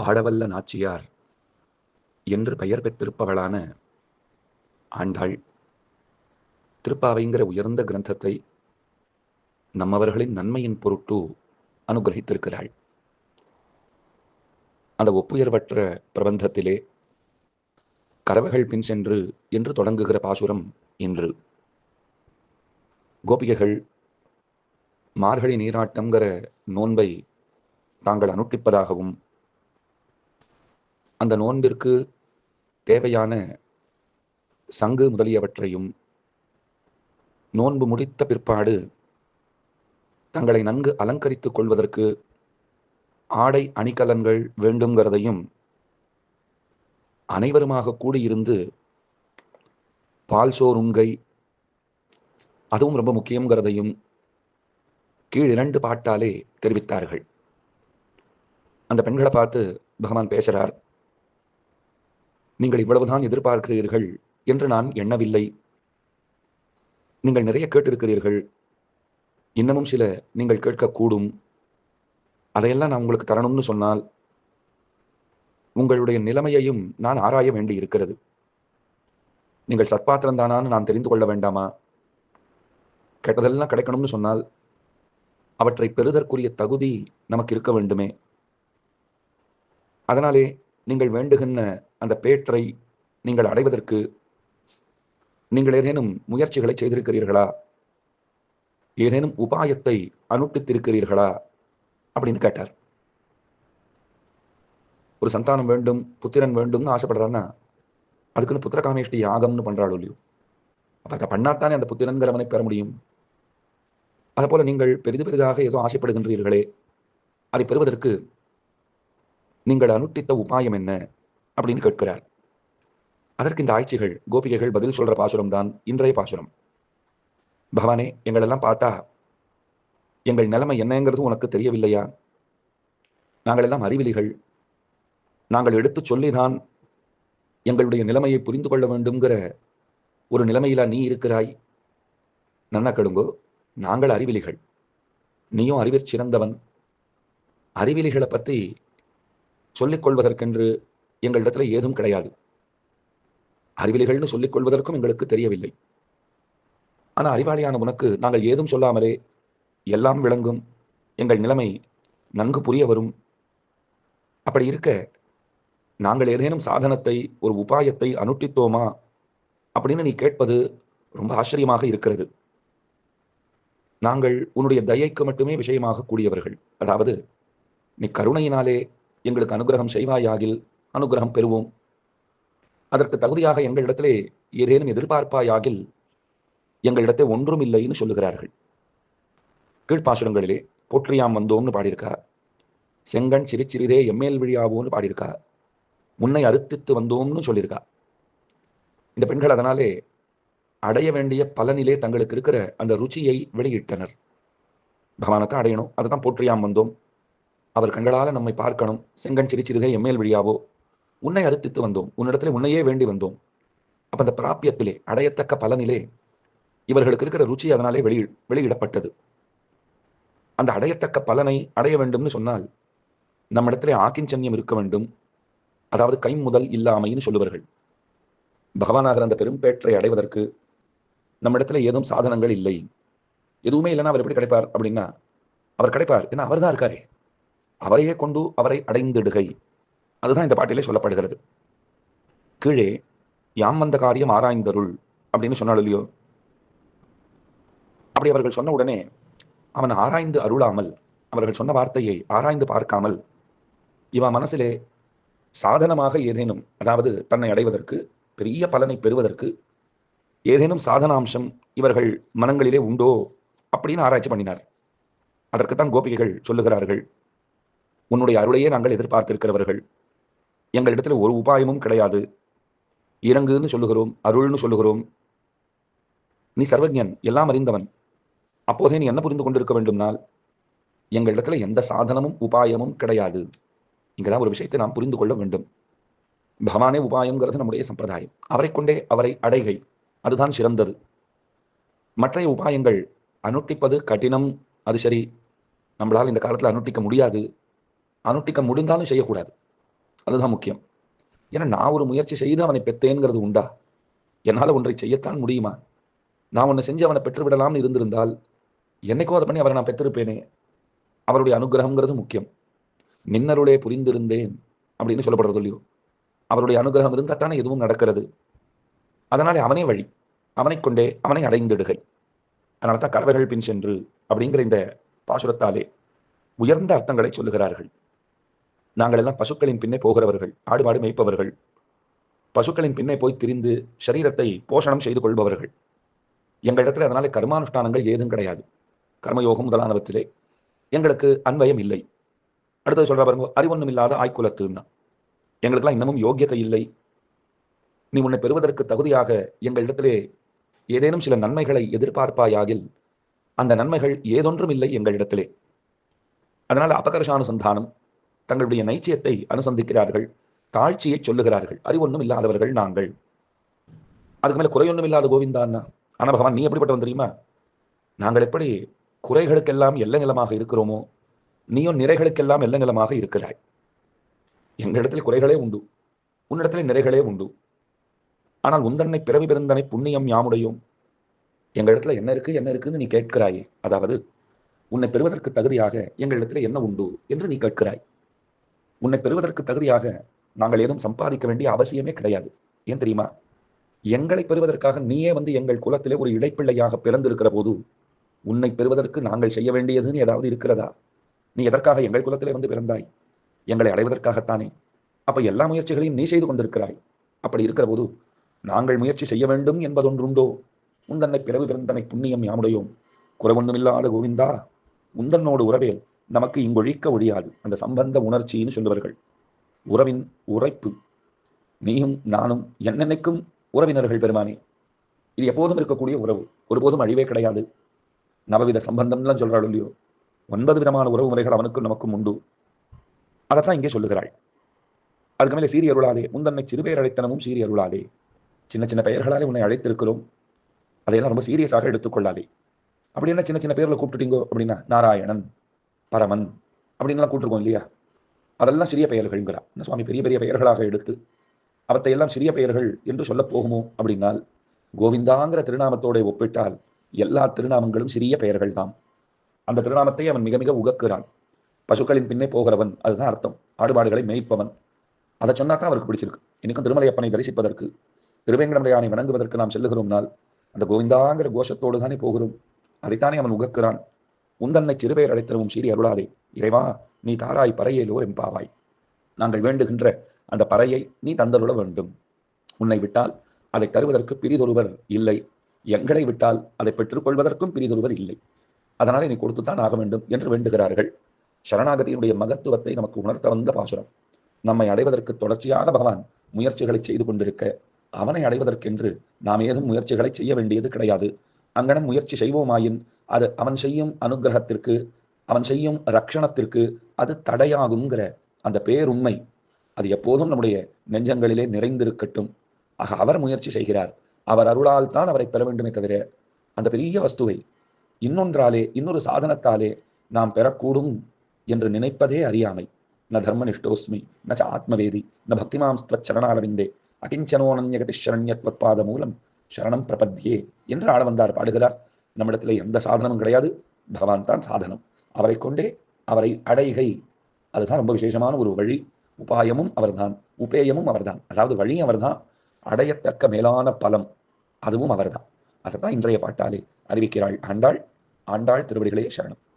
பாடவல்ல நாச்சியார் என்று பெயர் பெற்றிருப்பவளான ஆண்டாள். திருப்பாவைங்கிற உயர்ந்த கிரந்தத்தை நம்மவர்களின் நன்மையின் பொருட்டு அனுகிரகித்திருக்கிறாள். அந்த ஒப்புயர்வற்ற பிரபந்தத்திலே கறவைகள் பின் சென்று என்று தொடங்குகிற பாசுரம் இன்று. கோபிகைகள் மார்கழி நீராட்டம்ங்கிற நோன்பை தாங்கள் அனுட்டிப்பதாகவும் அந்த நோன்பிற்கு தேவையான சங்கு முதலியவற்றையும் நோன்பு முடித்த பிற்பாடு தங்களை நன்கு அலங்கரித்துக் கொள்வதற்கு ஆடை அணிகலன்கள் வேண்டுங்கிறதையும் அனைவருமாக கூடியிருந்து பால் சோறுங்கை அதுவும் ரொம்ப முக்கியங்கிறதையும் கீழ் இரண்டு பாட்டாலே தெரிவித்தார்கள். அந்த பெண்களை பார்த்து பகவான் பேசுகிறார் நீங்கள் இவ்வளவுதான் எதிர்பார்க்கிறீர்கள் என்று நான் எண்ணவில்லை. நீங்கள் நிறைய கேட்டிருக்கிறீர்கள். இன்னமும் சில நீங்கள் கேட்கக்கூடும். அதையெல்லாம் நான் உங்களுக்கு தரணும்னு சொன்னால் உங்களுடைய நிலைமையையும் நான் ஆராய வேண்டி இருக்கிறது நீங்கள் சற்பாத்திரந்தானான்னு நான் தெரிந்து கொள்ள வேண்டாமா? கெட்டதெல்லாம் கிடைக்கணும்னு சொன்னால் அவற்றை பெறுதற்குரிய தகுதி நமக்கு இருக்க வேண்டுமே. அதனாலே நீங்கள் வேண்டுகின்ற அந்த பேற்றை நீங்கள் அடைவதற்கு நீங்கள் ஏதேனும் முயற்சிகளை செய்திருக்கிறீர்களா? ஏதேனும் உபாயத்தை அனுட்டித்திருக்கிறீர்களா? அப்படின்னு கேட்டார். ஒரு சந்தானம் வேண்டும் புத்திரன் வேண்டும்னு ஆசைப்படுறான்னா அதுக்குன்னு புத்திரகாமேஷ்டி யாகம்னு பண்றாள் இல்லையோ அப்ப அதை பண்ணாத்தானே அந்த புத்திரன்கிறவனை பெற முடியும்? அதை போல நீங்கள் பெரிது பெரிதாக ஏதோ ஆசைப்படுகின்றீர்களே அதை பெறுவதற்கு நீங்கள் அனுட்டித்த உபாயம் என்ன? அப்படின்னு கேட்கிறார். அதற்கு இந்த ஆய்ச்சிகள் கோபிகைகள் பதில் சொல்ற பாசுரம் தான் இன்றைய பாசுரம். பகவானே எங்களெல்லாம் பார்த்தா எங்கள் நிலைமை என்னங்கிறது உனக்கு தெரியவில்லையா? நாங்கள் எல்லாம் அறிவிலிகள். நாங்கள் எடுத்து சொல்லிதான் எங்களுடைய நிலைமையை புரிந்து கொள்ள வேண்டும்ங்கிற ஒரு நிலைமையிலா நீ இருக்கிறாய்? நன்னா கடுங்கோ நாங்கள் அறிவிலிகள். நீயும் அறிவிற் சிறந்தவன். அறிவிலிகளை பற்றி சொல்லிக் கொள்வதற்கென்று எங்களிடத்துல ஏதும் கிடையாது. அறிவிலிகள்னு சொல்லிக் கொள்வதற்கும் எங்களுக்கு தெரியவில்லை. ஆனா அறிவாளியான உனக்கு நாங்கள் ஏதும் சொல்லாமலே எல்லாம் விளங்கும். எங்கள் நிலைமை நன்கு புரிய வரும். அப்படி இருக்க நாங்கள் ஏதேனும் சாதனத்தை ஒரு உபாயத்தை அனுட்டித்தோமா? அப்படின்னு நீ கேட்பது ரொம்ப ஆச்சரியமாக இருக்கிறது. நாங்கள் உன்னுடைய தயைக்கு மட்டுமே விஷயமாக கூடியவர்கள். அதாவது நீ கருணையினாலே எங்களுக்கு அனுகிரகம் செய்வாயாகில் அனுகிரகம் பெறுவோம். அதற்கு தகுதியாக எங்களிடத்திலே ஏதேனும் எதிர்பார்ப்பாயாகில் எங்களிடத்தை ஒன்றும் இல்லைன்னு சொல்லுகிறார்கள். கீழ்ப்பாசுரங்களிலே போற்றியாம் வந்தோம்னு பாடியிருக்கா? செங்கண் சிரிச்சிறிதே எம்மேல் விழியாவோன்னு பாடியிருக்கா? முன்னை அறுத்தித்து வந்தோம்னு சொல்லியிருக்கா? இந்த பெண்கள் அதனாலே அடைய வேண்டிய பலனிலே தங்களுக்கு இருக்கிற அந்த ருச்சியை வெளியிட்டனர். பகவானத்தை அடையணும். அதை தான் போற்றியாம் வந்தோம். அவர் கண்களால் நம்மை பார்க்கணும். செங்கண் சிரிச்சிறிதே எம்மேல் விழியாவோ? உன்னை அறுத்தித்து வந்தோம். உன்னிடத்திலே உன்னையே வேண்டி வந்தோம். அப்ப அந்த பிராபியத்திலே அடையத்தக்க பலனிலே இவர்களுக்கு இருக்கிற ருச்சி அதனாலே வெளி வெளியிடப்பட்டது. அந்த அடையத்தக்க பலனை அடைய வேண்டும்னு சொன்னால் நம்மிடத்திலே ஆக்கிஞ்சன்யம் இருக்க வேண்டும். அதாவது கை முதல் இல்லாமைன்னு சொல்லுவார்கள். பகவானாகிற அந்த பெரும்பேற்றை அடைவதற்கு நம்மிடத்துல ஏதும் சாதனங்கள் இல்லை. எதுவுமே இல்லைன்னா அவர் எப்படி கிடைப்பார் அப்படின்னா அவர் கிடைப்பார். ஏன்னா அவர் தான் இருக்காரே. அவரையே கொண்டு அவரை அடைந்திடுகை. அதுதான் இந்த பாட்டிலே சொல்லப்படுகிறது. கீழே யாம் வந்த காரியம் ஆராய்ந்தருள் அப்படின்னு சொன்னாள் இல்லையோ? அப்படி அவர்கள் சொன்ன உடனே அவன் ஆராய்ந்து அருளாமல் அவர்கள் சொன்ன வார்த்தையை ஆராய்ந்து பார்க்காமல் இவன் மனசிலே சாதனமாக ஏதேனும் அதாவது தன்னை அடைவதற்கு பெரிய பலனை பெறுவதற்கு ஏதேனும் சாதனாம்சம் இவர்கள் மனங்களிலே உண்டோ? அப்படின்னு ஆராய்ச்சி பண்ணினார். அதற்குத்தான் கோபிகைகள் சொல்லுகிறார்கள். உன்னுடைய அருளையே நாங்கள் எதிர்பார்த்திருக்கிறவர்கள். எங்களிடத்துல ஒரு உபாயமும் கிடையாது. இறங்குன்னு சொல்லுகிறோம் அருள்னு சொல்லுகிறோம். நீ சர்வஜன் எல்லாம் அறிந்தவன். அப்போதே நீ என்ன புரிந்து கொண்டிருக்க வேண்டும்னால் எங்களிடத்துல எந்த சாதனமும் உபாயமும் கிடையாது. இங்கதான் ஒரு விஷயத்தை நாம் புரிந்து கொள்ள வேண்டும். பகவானே உபாயம்ங்கிறது நம்முடைய சம்பிரதாயம். அவரை கொண்டே அவரை அடைகை. அதுதான் சிறந்தது. மற்றைய உபாயங்கள் அனுட்டிப்பது கடினம். அது சரி. நம்மளால் இந்த காலத்தில் அனுட்டிக்க முடியாது. அனுட்டிக்க முடிந்தாலும் செய்யக்கூடாது. அதுதான் முக்கியம். ஏன்னா நான் ஒரு முயற்சி செய்து அவனை பெத்தேங்கிறது உண்டா? என்னால் ஒன்றை செய்யத்தான் முடியுமா? நான் ஒன்று செஞ்சு அவனை பெற்று விடலாம்னு இருந்திருந்தால் என்னைக்கோ அதை பண்ணி அவரை நான் பெற்றிருப்பேனே. அவருடைய அனுகிரகங்கிறது முக்கியம். நின்னருளே புரிந்திருந்தேன் அப்படின்னு சொல்லப்படுறது இல்லையோ? அவருடைய அனுகிரகம் இருந்தால் தானே எதுவும் நடக்கிறது. அதனாலே அவனே வழி. அவனை கொண்டே அவனை அடைந்திடுகை. அதனால தான் கலவைகள் பின் சென்று அப்படிங்கிற இந்த பாசுரத்தாலே உயர்ந்த அர்த்தங்களை சொல்லுகிறார்கள். நாங்கள் எல்லாம் பசுக்களின் பின்னே போகிறவர்கள் ஆடு மாடு மேய்ப்பவர்கள். பசுக்களின் பின்னே போய் திரிந்து சரீரத்தை போஷணம் செய்து கொள்பவர்கள். எங்களிடத்தில் அதனால கர்மானுஷ்டானங்கள் ஏதும் கிடையாது. கர்மயோகம் முதலானவற்றிலே எங்களுக்கு அன்வயம் இல்லை. அடுத்தது சொல்ற பாருங்க அறிவொன்னும் இல்லாத ஆய்குலத்துன்னா. எங்களுக்கெல்லாம் இன்னமும் யோக்கியத்தை இல்லை. நீ உன்னை பெறுவதற்கு தகுதியாக எங்களிடத்திலே ஏதேனும் சில நன்மைகளை எதிர்பார்ப்பாயாகில் அந்த நன்மைகள் ஏதொன்றும் இல்லை எங்களிடத்திலே அதனால் அபகர்ஷானுசந்தானம் தங்களுடைய நைச்சியத்தை அனுசந்திக்கிறார்கள் தாழ்ச்சியை சொல்லுகிறார்கள். அறிவொன்றும் இல்லாதவர்கள் நாங்கள். அதுக்கு மேலே குறையொன்றும் இல்லாத கோவிந்தான்னா ஆனால் பகவான் நீ எப்படிப்பட்டவன் தெரியுமா? நாங்கள் எப்படி குறைகளுக்கெல்லாம் எல்ல நிலமாக இருக்கிறோமோ நீயும் நிறைகளுக்கெல்லாம் எல்லநிலமாக இருக்கிறாய். எங்களிடத்தில் குறைகளே உண்டு. உன்னிடத்தில் நிறைகளே உண்டு. ஆனால் உந்தன்னை பிறவி பிறந்தனை புண்ணியம் யாமுடையும். எங்களிடத்துல என்ன இருக்கு என்ன இருக்குன்னு நீ கேட்கிறாயே. அதாவது உன்னை பெறுவதற்கு தகுதியாக எங்களிடத்தில் என்ன உண்டு என்று நீ கேட்கிறாய். உன்னை பெறுவதற்கு தகுதியாக நாங்கள் ஏதும் சம்பாதிக்க வேண்டிய அவசியமே கிடையாது. ஏன் தெரியுமா? எங்களை பெறுவதற்காக நீயே வந்து எங்கள் குலத்திலே ஒரு இடைப்பிள்ளையாக பிறந்திருக்கிற போது உன்னை பெறுவதற்கு நாங்கள் செய்ய வேண்டியதுன்னு ஏதாவது இருக்கிறதா? நீ எதற்காக எங்கள் குலத்திலே வந்து பிறந்தாய்? எங்களை அடைவதற்காகத்தானே? அப்ப எல்லா முயற்சிகளையும் நீ செய்து கொண்டிருக்கிறாய். அப்படி இருக்கிற போது நாங்கள் முயற்சி செய்ய வேண்டும் என்பதொன்றுண்டோ? உந்தன்னை பிறவு பிறந்தனை புண்ணியம் யாமுடையோம்? குறைவொன்றுமில்லாத கோவிந்தா உந்தன்னோடு உறவேல். நமக்கு இங்கொழிக்க ஒழியாது அந்த சம்பந்த உணர்ச்சின்னு சொல்லுவார்கள். உறவின் உரைப்பு நீயும் நானும் என்னென்னைக்கும் உறவினர்கள் பெருமானே. இது எப்போதும் இருக்கக்கூடிய உறவு. ஒருபோதும் அழிவே கிடையாது. நவவித சம்பந்தம்லாம் சொல்கிறாள் இல்லையோ? ஒன்பது விதமான உறவு முறைகள் அவனுக்கும் நமக்கும் உண்டு. அதைத்தான் இங்கே சொல்லுகிறாள். அதுக்கு மேலே சீரிய அருளாலே முந்தன்னை சிறுபெயர் அழைத்தனமும் சீரிய அருளாலே. சின்ன சின்ன பெயர்களாலே உன்னை அழைத்திருக்கிறோம். அதையெல்லாம் ரொம்ப சீரியஸாக எடுத்துக்கொள்ளாதே. அப்படி என்ன சின்ன சின்ன பேரில் கூப்பிட்டுட்டீங்கோ அப்படின்னா நாராயணன். பரமன் அப்படின்லாம் கூட்டிருக்கோம் இல்லையா? அதெல்லாம் சிறிய பெயர்கள்ங்கிறா. என்ன சுவாமி பெரிய பெரிய பெயர்களாக எடுத்து அவற்றை எல்லாம் சிறிய பெயர்கள் என்று சொல்ல போகுமோ அப்படின்னால் கோவிந்தாங்கிற திருநாமத்தோட ஒப்பிட்டால் எல்லா திருநாமங்களும் சிறிய பெயர்கள் தான் அந்த திருநாமத்தை அவன் மிக மிக உகக்குறான். பசுக்களின் பின்னே போகிறவன் அதுதான் அர்த்தம். ஆடுபாடுகளை மேய்ப்பவன். அதை சொன்னா தான் அவருக்கு பிடிச்சிருக்கு. இன்னைக்கும் திருமலையப்பனை தரிசிப்பதற்கு திருவேங்கடமுடையானை வணங்குவதற்கு நாம் செல்லுகிறோம்னால் அந்த கோவிந்தாங்கிற கோஷத்தோடு தானே போகிறோம். அதைத்தானே அவன் உகக்கிறான். உந்தன்னை சிறுபெயர் அழைத்தரவும் சீரி அருளாதே இறைவா நீ தாராய் பறையேலோர் எம்பாவாய் நாங்கள் வேண்டுகின்ற அந்த பறையை நீ தந்தருள வேண்டும். உன்னை விட்டால் அதை தருவதற்கு பிரிதொருவர் இல்லை. எங்களை விட்டால் அதை பெற்றுக்கொள்வதற்கும் பிரிதொருவர் இல்லை. அதனால் நீ கொடுத்துத்தான் ஆக வேண்டும் என்று வேண்டுகிறார்கள். சரணாகதியினுடைய மகத்துவத்தை நமக்கு உணர்த்த வந்த பாசுரம் நம்மை அடைவதற்கு தொடர்ச்சியாக பகவான் முயற்சிகளை செய்து கொண்டிருக்க அவனை அடைவதற்கென்று நாம் ஏதும் முயற்சிகளை செய்ய வேண்டியது கிடையாது. அங்கனம் முயற்சி செய்வோமாயின் அது அவன் செய்யும் அனுகிரகத்திற்கு அவன் செய்யும் ரக்ஷணத்திற்கு அது தடையாகுங்கிற அந்த பேருண்மை அது எப்போதும் நம்முடைய நெஞ்சங்களிலே நிறைந்திருக்கட்டும். ஆக அவர் முயற்சி செய்கிறார். அவர் அருளால் தான் அவரை பெற வேண்டுமே தவிர அந்த பெரிய வஸ்துவை இன்னொன்றாலே இன்னொரு சாதனத்தாலே நாம் பெறக்கூடும் என்று நினைப்பதே அறியாமை. ந தர்மனிஷ்டோஸ்மி ந ஆத்மவேதி ந பக்திமாம் ஸ்வச்சரணாரவிந்தே அகிஞ்சனோனன்யகதி சரண்யத்வத்பாத மூலம் சரணம் பிரபத்யே என்று ஆள வந்தார் பாடுகிறார். நம்மிடத்துல எந்த சாதனமும் கிடையாது. பகவான் தான் சாதனம். அவரை கொண்டே அவரை அடைகை. அதுதான் ரொம்ப விசேஷமான ஒரு வழி. உபாயமும் அவர்தான். உபேயமும் அவர்தான். அதாவது வழியும் அவர்தான். அடையத்தக்க மேலான பலம். அதுவும் அவர்தான். அதைத்தான் இன்றைய பாட்டாலே அறிவிக்கிறாள் ஆண்டாள். ஆண்டாள் திருவடிகளே சரணம்.